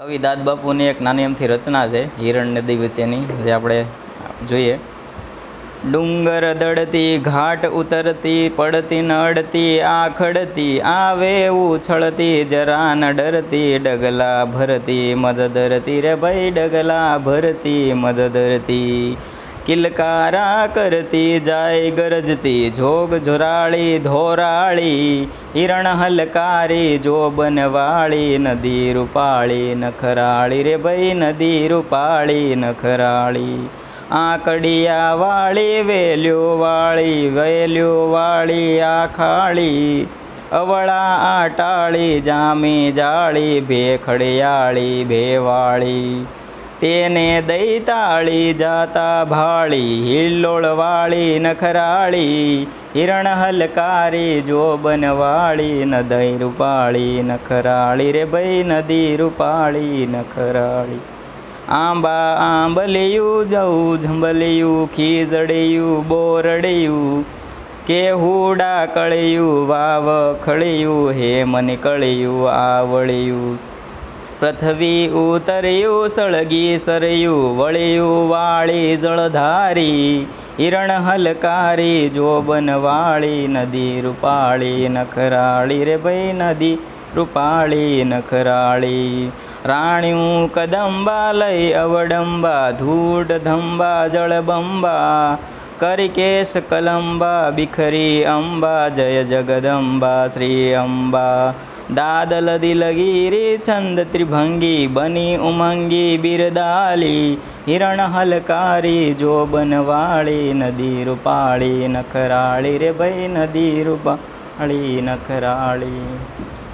કવિ દાદ બાપુની એક નાની એમથી રચના છે હિરણ નદી વચ્ચેની જે આપણે જોઈએ. ડુંગર દડતી, ઘાટ ઉતરતી, પડતી, નડતી, આખડતી, આવે ઉછળતી જરા ન ડરતી, ડગલા ભરતી મદદરતી રે ભાઈ, ડગલા ભરતી મદદરતી કિલકારા કરતી જાય ગરજતી, જોગ જોરાળી, ધોરાળી, હિરણ હલકારી જોબનવાળી નદી રૂપાળી, નખરાળી રે ભઈ, નદી રૂપાળી, નખરાળી. આકડિયા વાળી વેલ્યો વાળી વેલ્યો વાળી આખાળી, અવળા આટાળી, જામી જાળી, ભેખડિયાળી, ભેવાળી. તેને દૈતાળી જાતા ભાળી હિલ્લોળવાળી નખરાળી હિરણ હલકારી જોબનવાળી નદઈ રૂપાળી નખરાળી રે ભઈ નદી રૂપાળી નખરાળી આંબા આંબલિયું જવું ઝંબલિયું, ખીજડિયું, બોરડિયું, કેહુડા કળિયું, વાવ ખળિયું હે મને કળિયું આવળિયું. પૃથ્વી ઉતર્યું, સળગી, સરયું, વળ્યું, વાળી, જળધારી, હિરણ હલકારી, જોબન વાળી, નદી રૂપાળી, નખરાળી, રે ભાઈ નદી રૂપાળી, નખરાળી. રાણ્યું કદંબા લઈ અવડંબા ધૂઢ ધંબા, જળબંબા, કરિકેશ કલંબા, બિખરી અંબા, જય જગદંબા, શ્રી અંબા. દાદલ દિલગીરી છંદ ત્રિભંગી, બની ઉમંગી, બિરદાલી, હિરણ હલકારી જોબનવાળી નદી રૂપાળી, નખરાળી, રે ભાઈ નદી રૂપાળી, નખરાળી.